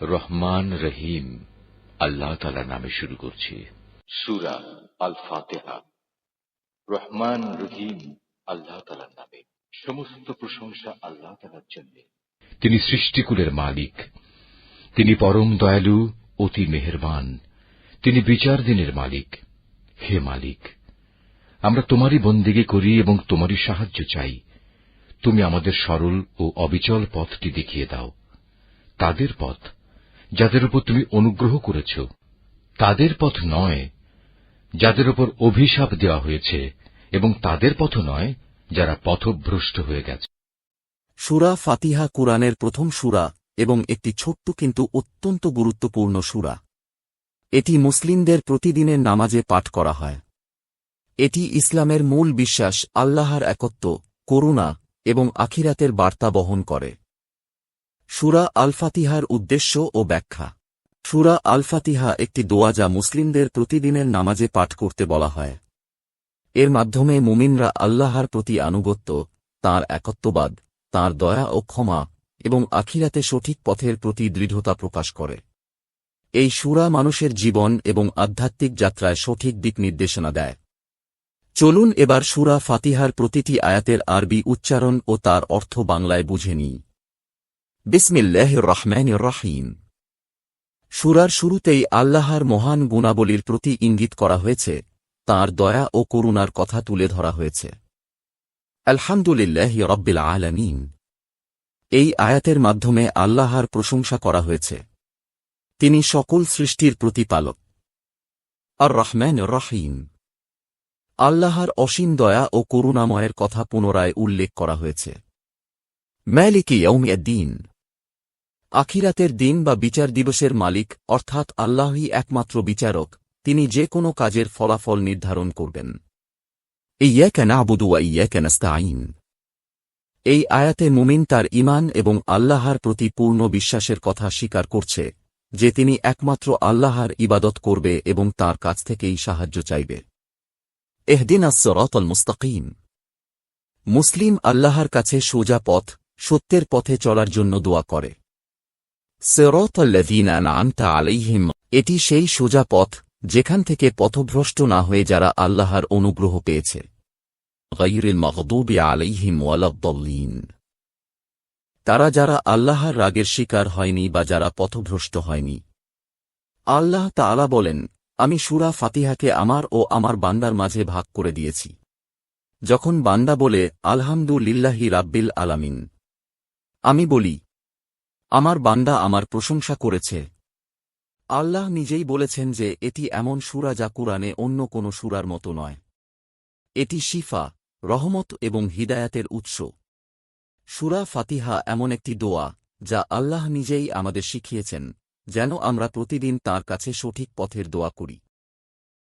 রহমান রহিম আল্লাহ তালা নামে শুরু করছি। সুরা আল ফাতেহা রহমান রহিম আল্লাহ তালার নামে। সমস্ত প্রশংসা আল্লাহ তালার জন্য। তিনি সৃষ্টিকুলের মালিক। তিনি পরম দয়ালু অতি মেহেরবান। তিনি বিচার দিনের মালিক। হে মালিক আমরা তোমারই বন্দিগে করি এবং তোমারই সাহায্য চাই। তুমি আমাদের সরল ও অবিচল পথটি দেখিয়ে দাও। তাদের পথ যাদের উপর তুমি অনুগ্রহ করেছ, তাদের পথ নয় যাদের উপর অভিশাপ দেওয়া হয়েছে, এবং তাদের পথ নয় যারা পথভ্রষ্ট হয়ে গেছে। সুরা ফাতিহা কুরআনের প্রথম সুরা এবং একটি ছোট্ট কিন্তু অত্যন্ত গুরুত্বপূর্ণ সুরা। এটি মুসলিমদের প্রতিদিনের নামাজে পাঠ করা হয়। এটি ইসলামের মূল বিশ্বাস, আল্লাহর একত্ব, করুণা এবং আখিরাতের বার্তা বহন করে। সুরা আল ফাতিহার উদ্দেশ্য ও ব্যাখ্যা। সুরা আল ফাতিহা একটি দোয়া যা মুসলিমদের প্রতিদিনের নামাজে পাঠ করতে বলা হয়। এর মাধ্যমে মুমিনরা আল্লাহর প্রতি আনুগত্য, তাঁর একত্ববাদ, তাঁর দয়া ও ক্ষমা এবং আখিরাতে সঠিক পথের প্রতি দৃঢ়তা প্রকাশ করে। এই সুরা মানুষের জীবন এবং আধ্যাত্মিক যাত্রায় সঠিক দিক নির্দেশনা দেয়। চলুন এবার সুরা ফাতিহার প্রতিটি আয়াতের আরবি উচ্চারণ ও তার অর্থ বাংলায় বুঝে নিই। বিসমিল্লাহ রহমান রহিম। সুরার শুরুতেই আল্লাহর মহান গুণাবলীর প্রতি ইঙ্গিত করা হয়েছে, তার দয়া ও করুণার কথা তুলে ধরা হয়েছে। আলহামদুলিল্লাহ রব্বিল আলমিন। এই আয়াতের মাধ্যমে আল্লাহর প্রশংসা করা হয়েছে। তিনি সকল সৃষ্টির প্রতিপালক। আর রহমান রহিম। আল্লাহর অসীম দয়া ও করুণাময়ের কথা পুনরায় উল্লেখ করা হয়েছে। ম্যালিকি দিন আখিরাতের দিন বা বিচার দিবসের মালিক, অর্থাৎ আল্লাহই একমাত্র বিচারক, তিনি যে কোনো কাজের ফলাফল নির্ধারণ করবেন। ইয়াকে নাবুদু ইয়াকে নাস্তাইন এই আয়াতে মুমিন তার ইমান এবং আল্লাহর প্রতি পূর্ণ বিশ্বাসের কথা স্বীকার করছে, যে তিনি একমাত্র আল্লাহর ইবাদত করবে এবং তার কাছ থেকেই সাহায্য চাইবে। এহদিন আসরতল মুস্তাকিম। মুসলিম আল্লাহর কাছে সোজা পথ, সত্যের পথে চলার জন্য দোয়া করে। সেরতল্লাদিন আনতা আলাইহিম, এটি সেই সোজা পথ, যেখান থেকে পথভ্রষ্ট না হয়ে যারা আল্লাহর অনুগ্রহ পেয়েছে। গৈরিল মহদুবি আলাইহিম ওয়ালাদ্দল্লিন তারা যারা আল্লাহর রাগের শিকার হয়নি বা যারা পথভ্রষ্ট হয়নি। আল্লাহ তাআলা বলেন, আমি সুরা ফাতিহাকে আমার ও আমার বান্দার মাঝে ভাগ করে দিয়েছি। যখন বান্দা বলে, আলহামদুলিল্লাহি রাব্বিল আলামিন, আমি বলি আমার বান্দা আমার প্রশংসা করেছে। আল্লাহ নিজেই বলেছেন যে, এটি এমন সুরা যা কুরআনে অন্য কোনো সুরার মতো নয়। এটি শিফা, রহমত এবং হিদায়াতের উৎস। সুরা ফাতিহা এমন একটি দোয়া, যা আল্লাহ নিজেই আমাদের শিখিয়েছেন, যেন আমরা প্রতিদিন তার কাছে সঠিক পথের দোয়া করি।